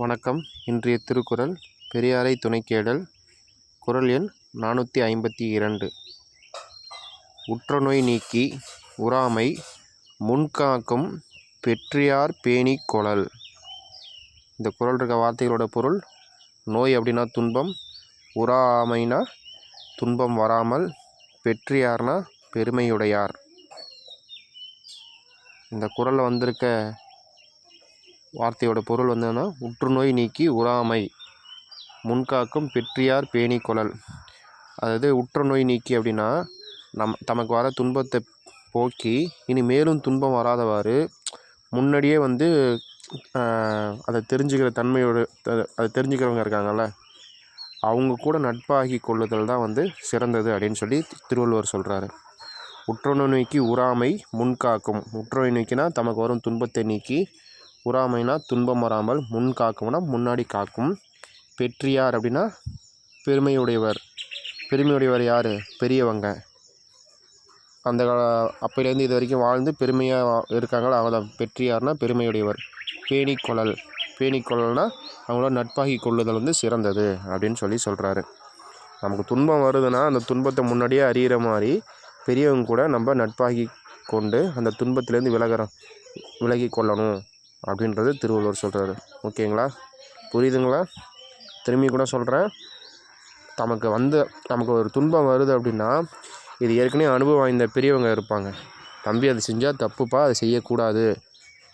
வணக்கம். இன்றைய திருக்குறள் பெரியாரை துணைக்கேடல் குறள் எண் நானூற்றி ஐம்பத்தி இரண்டு. உற்றநோய் நீக்கி உறாமை முன்காக்கும் பெற்றியார் பேணி குழல். இந்த குரல் இருக்க வார்த்தைகளோட பொருள் நோய் அப்படின்னா துன்பம் உறாமைனா துன்பம் வராமல் பெற்றியார்னா பெருமையுடையார். இந்த குரலில் வந்திருக்க வார்த்தையோட பொருள் வந்து உற்றுநோய் நீக்கி உறாமை முன்காக்கும் பெற்றியார் பேணி குழல். அதாவது உற்றுநோய் நீக்கி அப்படின்னா நம் தமக்கு வர துன்பத்தை போக்கி இனி மேலும் துன்பம் வராதவாறு முன்னாடியே வந்து அதை தெரிஞ்சுக்கிற தன்மையோட அதை தெரிஞ்சுக்கிறவங்க இருக்காங்கள்ல அவங்க கூட நட்பாகி கொள்ளுதல் தான் வந்து சிறந்தது அப்படின்னு சொல்லி திருவள்ளுவர் சொல்கிறாரு உற்றுநோய் நீக்கி உறாமை முன்காக்கும். உற்றுநோய் நீக்கினா தமக்கு வரும் துன்பத்தை நீக்கி உறாமைனா துன்பம் வராமல் முன் காக்கும்னா முன்னாடி காக்கும். பெற்றியார் அப்படின்னா பெருமையுடையவர். பெருமையுடையவர் யார்? பெரியவங்க. அந்த அப்போலேருந்து இது வரைக்கும் வாழ்ந்து பெருமையாக இருக்காங்களோ? அவங்க தான் பெற்றியார்னா பெருமையுடையவர். பேணிக்கொழல். பேணிக்கொழல்னா அவங்களோட நட்பாகி கொள்ளுதல் வந்து சிறந்தது அப்படின்னு சொல்லி சொல்கிறாரு நமக்கு துன்பம் வருதுன்னா அந்த துன்பத்தை முன்னாடியே அறிகிற மாதிரி பெரியவங்க கூட நம்ம நட்பாகி கொண்டு அந்த துன்பத்திலேருந்து விலகிற விலகி கொள்ளணும். அப்படின்றது திருவள்ளுவர் சொல்கிறாரு ஓகேங்களா? புரியுதுங்களா? திரும்பி கூட சொல்கிறேன் தமக்கு வந்து நமக்கு ஒரு துன்பம் வருது அப்படின்னா இது ஏற்கனவே அனுபவம் வாய்ந்த பெரியவங்க இருப்பாங்க. தம்பி அதை செஞ்சால் தப்புப்பா அதை செய்யக்கூடாது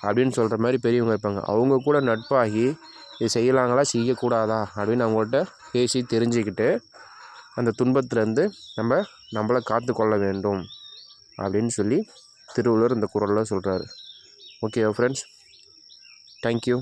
அப்படின்னு சொல்கிற மாதிரி பெரியவங்க இருப்பாங்க. அவங்க கூட நட்பாகி இது செய்யலாங்களா செய்யக்கூடாதா அப்படின்னு அவங்கள்ட்ட பேசி தெரிஞ்சுக்கிட்டு அந்த துன்பத்துலேருந்து நம்ம நம்மளை காத்து கொள்ள வேண்டும் அப்படின்னு சொல்லி திருவள்ளுவர் இந்த குரலில் சொல்கிறாரு ஓகே ஃப்ரெண்ட்ஸ் ಥ್ಯಾಂಕ್ ಯು